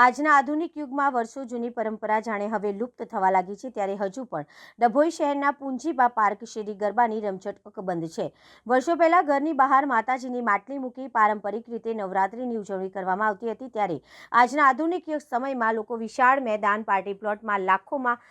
આજના આધુનિક યુગમાં વર્ષો જૂની પરંપરા જાણે હવે લુપ્ત થવા લાગી છે, ત્યારે હજુ પણ ડભોઈ શહેરના પુંજીબા પાર્ક શેરી ગરબાની રમઝટ અકબંધ છે. વર્ષો પહેલાં ઘરની બહાર માતાજીની માટલી મૂકી પારંપરિક રીતે નવરાત્રિની ઉજવણી કરવામાં આવતી હતી, ત્યારે આજના આધુનિક યુગ સમયમાં લોકો વિશાળ મેદાન, પાર્ટી પ્લોટમાં લાખોમાં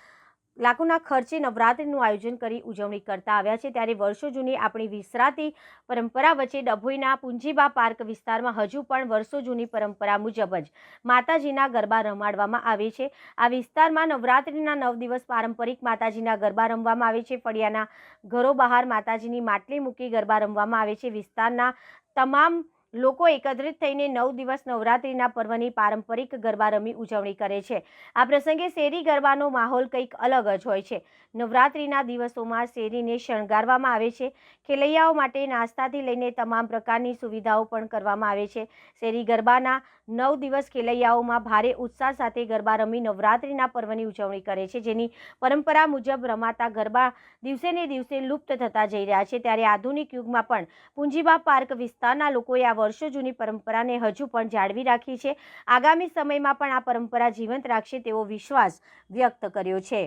લાખોના ખર્ચે નવરાત્રિનું આયોજન કરી ઉજવણી કરતા આવ્યા છે. ત્યારે વર્ષો જૂની આપણી વિસરાતી પરંપરા વચ્ચે ડભોઈના પુંજીબા પાર્ક વિસ્તારમાં હજુ પણ વર્ષો જૂની પરંપરા મુજબ જ માતાજીના ગરબા રમાડવામાં આવે છે. આ વિસ્તારમાં નવરાત્રિના નવ દિવસ પારંપરિક માતાજીના ગરબા રમવામાં આવે છે. ફળિયાના ઘરો બહાર માતાજીની માટલી મૂકી ગરબા રમવામાં આવે છે. વિસ્તારના તમામ લોકો એકત્રિત થઈને નવ દિવસ નવરાત્રિના પર્વની પારંપરિક ગરબા રમી ઉજવણી કરે છે. આ પ્રસંગે શેરી ગરબાનો માહોલ કંઈક અલગ જ હોય છે. નવરાત્રિના દિવસોમાં શેરીને શણગારવામાં આવે છે. ખેલૈયાઓ માટે નાસ્તાથી લઈને તમામ પ્રકારની સુવિધાઓ પણ કરવામાં આવે છે. શેરી ગરબાના નવ દિવસ ખેલૈયાઓમાં ભારે ઉત્સાહ સાથે ગરબા રમી નવરાત્રિના પર્વની ઉજવણી કરે છે. જેની પરંપરા મુજબ રમાતા ગરબા દિવસે ને દિવસે લુપ્ત થતા જઈ રહ્યા છે. ત્યારે આધુનિક યુગમાં પણ પૂંજીબા પાર્ક વિસ્તારના લોકોએ આ વર્ષો જૂની પરંપરાને હજુ પણ જાળવી રાખી છે. આગામી સમયમાં પણ આ પરંપરા જીવંત રાખશે તેવો વિશ્વાસ વ્યક્ત કર્યો છે.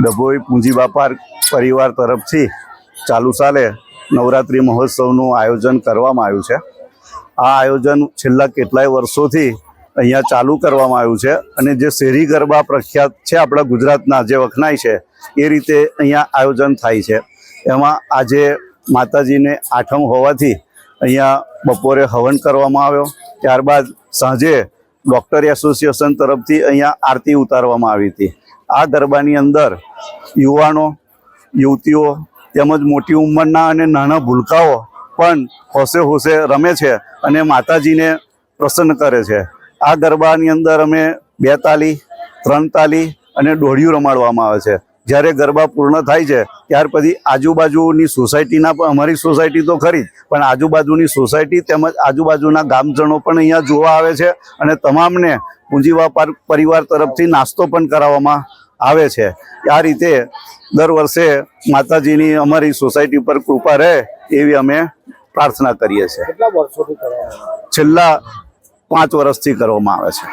ડભોઈ પૂંજી પાર્ક પરિવાર તરફથી ચાલુ સાલે નવરાત્રિ મહોત્સવનું આયોજન કરવામાં આવ્યું છે. આ આયોજન છેલ્લા કેટલાય વર્ષોથી અહીંયા ચાલુ કરવામાં આવ્યું છે અને જે શેરી ગરબા પ્રખ્યાત છે આપણા ગુજરાતના જે વખણાય છે, એ રીતે અહીંયા આયોજન થાય છે. એમાં આજે માતાજીને આઠમ હોવાથી અહીંયા બપોરે હવન કરવામાં આવ્યો. ત્યારબાદ સાંજે ડૉક્ટર એસોસિએશન તરફથી અહીંયા આરતી ઉતારવામાં આવી હતી. આ ગરબાની અંદર યુવાનો, યુવતીઓ તેમજ મોટી ઉંમરના અને નાના ભૂલકાઓ પણ હોશે હોશે રમે છે અને માતાજીને પ્રસન્ન કરે છે. આ ગરબાની અંદર અમે બે તાલી, ત્રણ તાલી અને દોઢિયું રમાડવામાં આવે છે. જ્યારે ગરબા પૂર્ણ થાય છે ત્યાર પછી આજુબાજુની સોસાયટીના પણ અમારી સોસાયટી તો ખરી જ પણ આજુબાજુની સોસાયટી તેમજ આજુબાજુના ગામજનો પણ અહીંયા જોવા આવે છે અને તમામને પૂંજીવા પરિવાર તરફથી નાસ્તો પણ કરાવવામાં આવે છે. આ રીતે દર વર્ષે માતાજીની અમારી સોસાયટી પર કૃપા રહે એવી અમે પ્રાર્થના કરીએ છીએ? છેલ્લા પાંચ વર્ષથી કરવામાં આવે છે.